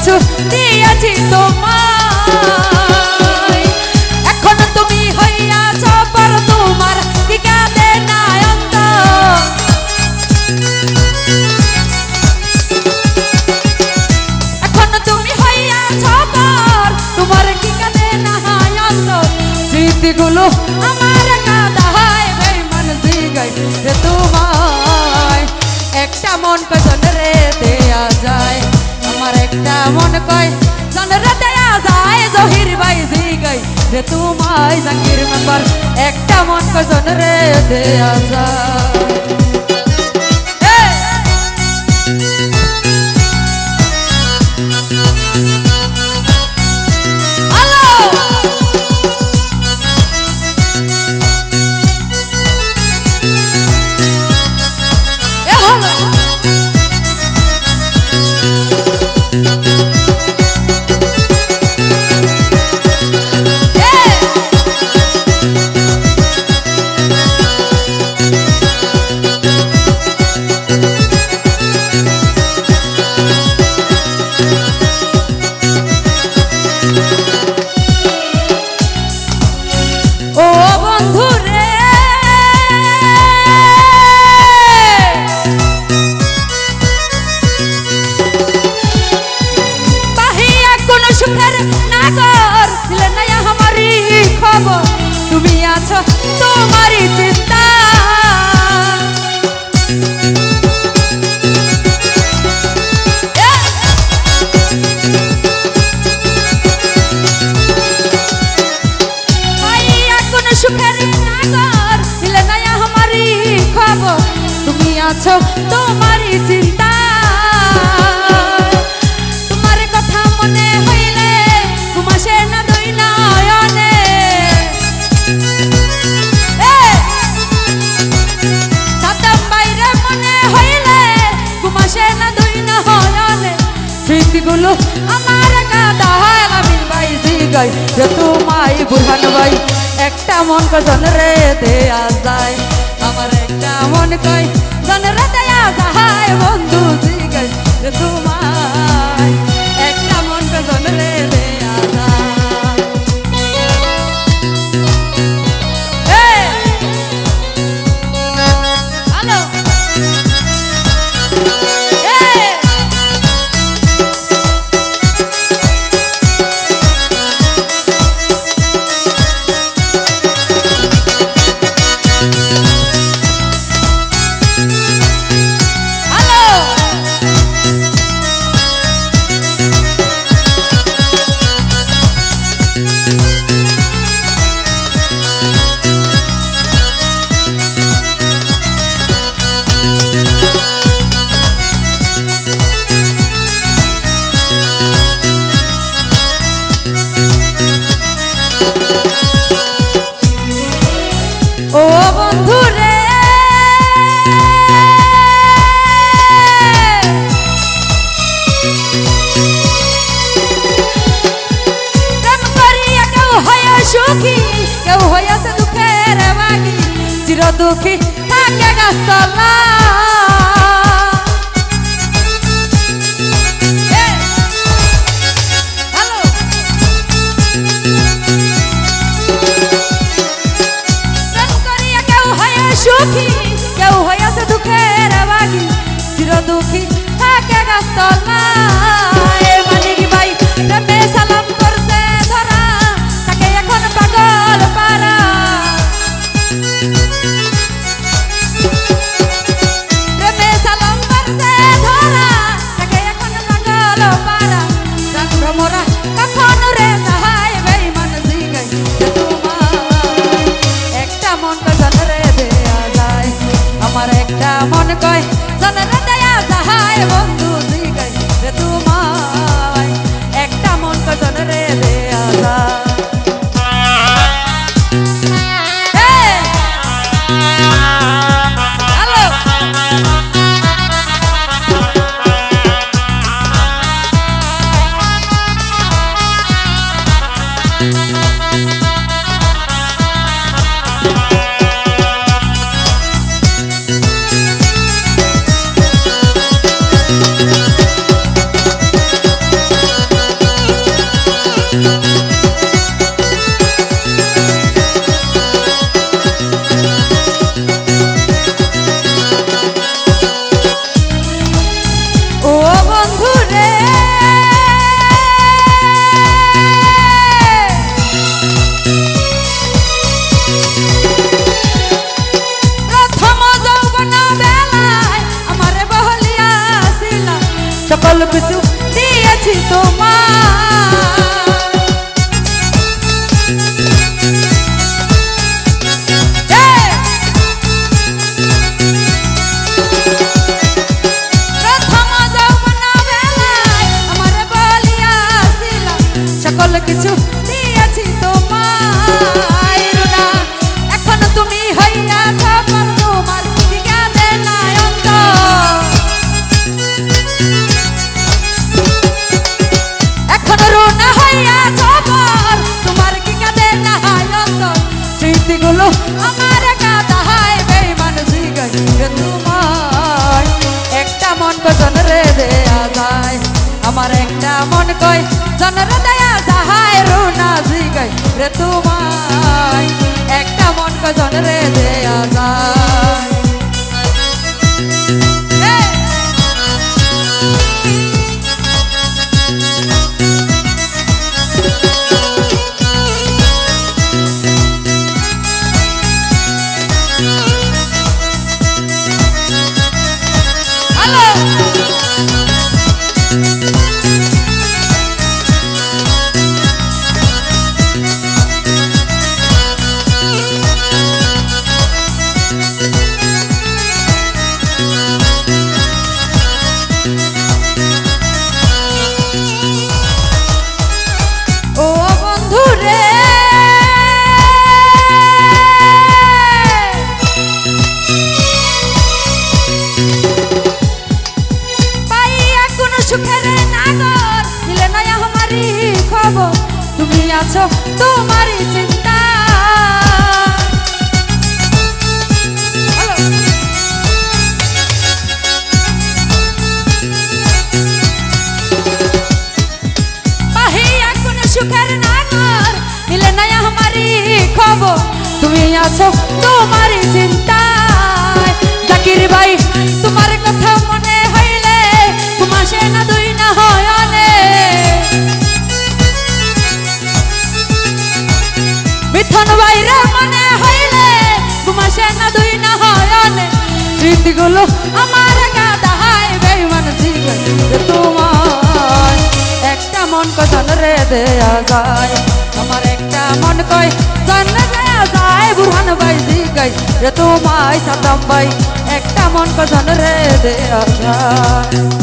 কিছু দিয়েছি তোমায়। এখন তুমি হইয়াছ পর তোমার কাঁদে এখন তুমি হইয়াছ পর তোমার কি কাঁদে না অন্তর স্মৃতিগুলো আমার কাঁদায় বেমান জিগাই রে তোমায়। একটা মন কজন রে দেয়া যায়। আমার একটা মন কয়, জন রে দেয়া যায় জহির ভাই জিগাই রে তোমায় জাঙ্গির মেম্বার। একটা মন কজন রে দেয়া যায় ভাই যে তোমায় বুঝান ভাই একটা মন কজন রে দেয়া যায়। আমার একটা মন কই জন রে দেয়া যায়, বন্ধু জিগাই যে তোমায় সুখী কেউ হইয়াছে দুঃখের বাগি। চির দুঃখী থাকে গাছতলা থাকে কজন রে দেয়া যায় আমার একটা মন কয় জন রে দেয়া যায় নাজি জিগাই রে তোমায়। একটা মন কজন রে দেয়া যায় তুমি আছো তোমারই চিন্তা। খবর। তুমি আছো তোমারই চিন্তায়। জাকির ভাই মিথুন বাইরে মনে হইলে ঘুমাসে না দুই না হয়নে স্মৃতিগুলো আমার গাদা হাই বেইমান জীবন তোমার একটা মন কজন রে দেয়া যায়। আমার একটা মন কয় জন দেয়া যায়। বুরহান ভাই জিগাই রে তোমায় সাতাম ভাই। একটা মন কজন রে দেয়া যায়।